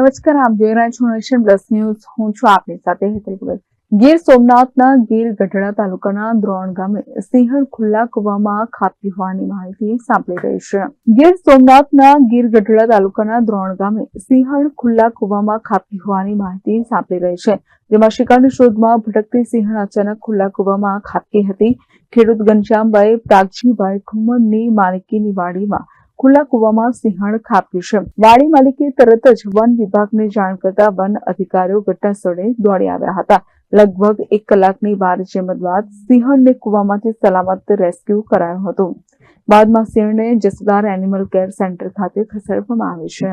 નમસ્કાર, આપ જોઈ રહ્યા છો નેશન પ્લસ ન્યૂઝ. હું છું આપની સાથે હેતલ ભગત. ગીર સોમનાથના ગીર ગઢડા તાલુકાના દ્રોણ ગામે સિંહણ ખુલ્લા કુવામાં ખાપી હોવાની માહિતી સાંપડી રહી છે. ગીર સોમનાથના ગીર ગઢડા તાલુકાના દ્રોણ ગામે સિંહણ ખુલ્લા કુવામાં ખાપી હોવાની માહિતી સાંપડી રહી છે. જેમાં શિકારની શોધમાં ભટકતી સિંહણ અચાનક ખુલ્લા કુવામાં ખાબકી હતી. ખેડૂત ઘનશ્યામભાઈ પ્રાગજીભાઈ ખુમ્મનની માલિકીની વાડીમાં ખુલ્લા કૂવામાં સિંહણ ખાપ્યું છે. વાડી માલિકે તરત જ વન વિભાગને જાણ કરતા વન અધિકારીઓ ઘટનાસ્થળે દોડી આવ્યા હતા. લગભગ એક કલાકની વાર જેમત બાદ સિંહણને કૂવામાંથી સલામત રેસ્ક્યુ કરાયો હતો. બાદમાં સિંહણને જસદાર એનિમલ કેર સેન્ટર ખાતે ખસેડવામાં આવે છે.